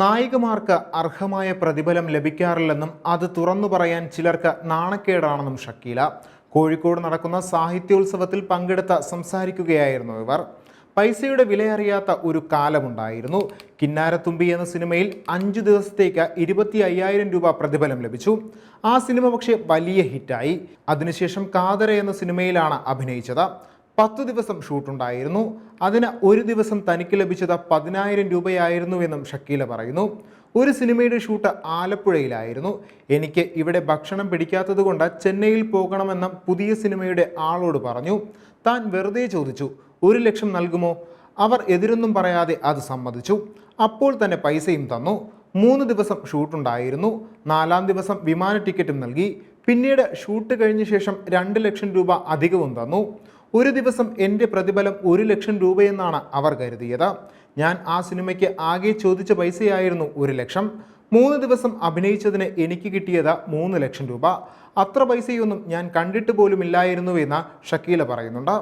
നായികമാർക്ക് അർഹമായ പ്രതിഫലം ലഭിക്കാറില്ലെന്നും അത് തുറന്നു പറയാൻ ചിലർക്ക് നാണക്കേടാണെന്നും ഷക്കീല. കോഴിക്കോട് നടക്കുന്ന സാഹിത്യോത്സവത്തിൽ പങ്കെടുത്ത സംസാരിക്കുകയായിരുന്നു ഇവർ. പൈസയുടെ വിലയറിയാത്ത ഒരു കാലമുണ്ടായിരുന്നു. കിന്നാരത്തുമ്പി എന്ന സിനിമയിൽ അഞ്ചു ദിവസത്തേക്ക് ഇരുപത്തി അയ്യായിരം രൂപ പ്രതിഫലം ലഭിച്ചു. ആ സിനിമ പക്ഷേ വലിയ ഹിറ്റായി. അതിനുശേഷം കാതര എന്ന സിനിമയിലാണ് അഭിനയിച്ചത്. പത്തു ദിവസം ഷൂട്ടുണ്ടായിരുന്നു അതിന് ഒരു ദിവസം തനിക്ക് ലഭിച്ചത് പതിനായിരം രൂപയായിരുന്നുവെന്നും ഷക്കീല പറയുന്നു. ഒരു സിനിമയുടെ ഷൂട്ട് ആലപ്പുഴയിലായിരുന്നു. എനിക്ക് ഇവിടെ ഭക്ഷണം പിടിക്കാത്തതുകൊണ്ട് ചെന്നൈയിൽ പോകണമെന്ന് പുതിയ സിനിമയുടെ ആളോട് പറഞ്ഞു. താൻ വെറുതെ ചോദിച്ചു ഒരു ലക്ഷം നൽകുമോ? അവർ എതിരൊന്നും പറയാതെ അത് സമ്മതിച്ചു. അപ്പോൾ തന്നെ പൈസയും തന്നു. മൂന്ന് ദിവസം ഷൂട്ടുണ്ടായിരുന്നു നാലാം ദിവസം വിമാന ടിക്കറ്റും നൽകി. പിന്നീട് ഷൂട്ട് കഴിഞ്ഞ ശേഷം രണ്ട് ലക്ഷം രൂപ അധികവും തന്നു. ഒരു ദിവസം എന്റെ പ്രതിഫലം ഒരു ലക്ഷം രൂപയെന്നാണ് അവർ കരുതിയത്. ഞാൻ ആ സിനിമയ്ക്ക് ആകെ ചോദിച്ച പൈസയായിരുന്നു ഒരു ലക്ഷം. മൂന്ന് ദിവസം അഭിനയിച്ചതിന് എനിക്ക് കിട്ടിയത് മൂന്ന് ലക്ഷം രൂപ. അത്ര പൈസയൊന്നും ഞാൻ കണ്ടിട്ട് പോലുമില്ലായിരുന്നുവെന്ന് ഷക്കീല പറയുന്നുണ്ട്.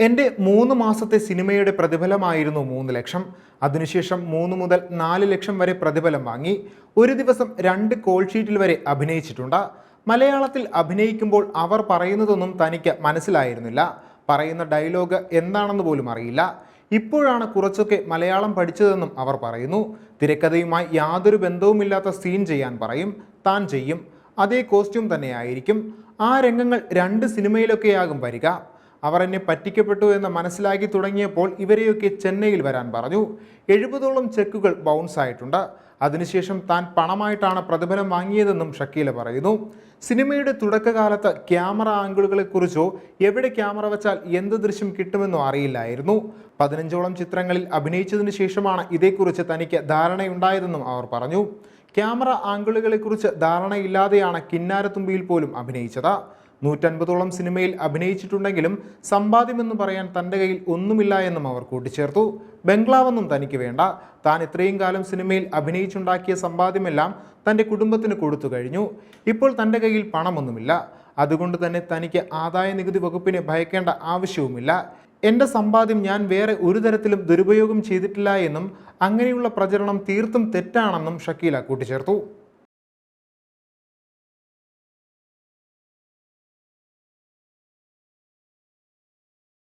എന്റെ മൂന്ന് മാസത്തെ സിനിമയുടെ പ്രതിഫലമായിരുന്നു മൂന്ന് ലക്ഷം. അതിനുശേഷം മൂന്ന് മുതൽ നാല് ലക്ഷം വരെ പ്രതിഫലം വാങ്ങി. ഒരു ദിവസം രണ്ട് കോൾ ഷീറ്റിൽ വരെ അഭിനയിച്ചിട്ടുണ്ട്. മലയാളത്തിൽ അഭിനയിക്കുമ്പോൾ അവർ പറയുന്നതൊന്നും തനിക്ക് മനസ്സിലായിരുന്നില്ല. പറയുന്ന ഡയലോഗ് എന്താണെന്ന് പോലും അറിയില്ല. ഇപ്പോഴാണ് കുറച്ചൊക്കെ മലയാളം പഠിച്ചതെന്നും അവർ പറയുന്നു. തിരക്കഥയുമായി യാതൊരു ബന്ധവുമില്ലാത്ത സീൻ ചെയ്യാൻ പറയും. താൻ ചെയ്യും. അതേ കോസ്റ്റ്യൂം തന്നെയായിരിക്കും. ആ രംഗങ്ങൾ രണ്ട് സിനിമയിലൊക്കെയാകും വരിക. അവർ എന്നെ പറ്റിക്കപ്പെട്ടു എന്ന് മനസ്സിലാക്കി തുടങ്ങിയപ്പോൾ ഇവരെയൊക്കെ ചെന്നൈയിൽ വരാൻ പറഞ്ഞു. എഴുപതോളം ചെക്കുകൾ ബൗൺസ് ആയിട്ടുണ്ട്. അതിനുശേഷം താൻ പണമായിട്ടാണ് പ്രതിഫലം വാങ്ങിയതെന്നും ഷക്കീല പറയുന്നു. സിനിമയുടെ തുടക്കകാലത്ത് ക്യാമറ ആംഗിളുകളെക്കുറിച്ചോ എവിടെ ക്യാമറ വെച്ചാൽ എന്ത് ദൃശ്യം കിട്ടുമെന്നോ അറിയില്ലായിരുന്നു. പതിനഞ്ചോളം ചിത്രങ്ങളിൽ അഭിനയിച്ചതിന് ശേഷമാണ് ഇതേക്കുറിച്ച് തനിക്ക് ധാരണയുണ്ടായതെന്നും അവർ പറഞ്ഞു. ക്യാമറ ആംഗിളുകളെക്കുറിച്ച് ധാരണയില്ലാതെയാണ് കിന്നാരത്തുമ്പിയിൽ പോലും അഭിനയിച്ചത്. നൂറ്റൻപതോളം സിനിമയിൽ അഭിനയിച്ചിട്ടുണ്ടെങ്കിലും സമ്പാദ്യമെന്ന് പറയാൻ തന്റെ കയ്യിൽ ഒന്നുമില്ല എന്നും അവർ കൂട്ടിച്ചേർത്തു. ബംഗ്ലാവൊന്നും തനിക്ക് വേണ്ട. താൻ ഇത്രയും കാലം സിനിമയിൽ അഭിനയിച്ചുണ്ടാക്കിയ സമ്പാദ്യമെല്ലാം തന്റെ കുടുംബത്തിന് കൊടുത്തു കഴിഞ്ഞു. ഇപ്പോൾ തന്റെ കയ്യിൽ പണമൊന്നുമില്ല. അതുകൊണ്ട് തന്നെ തനിക്ക് ആദായ നികുതി വകുപ്പിനെ ഭയക്കേണ്ട ആവശ്യവുമില്ല. എന്റെ സമ്പാദ്യം ഞാൻ വേറെ ഒരു തരത്തിലും ദുരുപയോഗം ചെയ്തിട്ടില്ല എന്നും അങ്ങനെയുള്ള പ്രചരണം തീർത്തും തെറ്റാണെന്നും ഷക്കീല കൂട്ടിച്ചേർത്തു.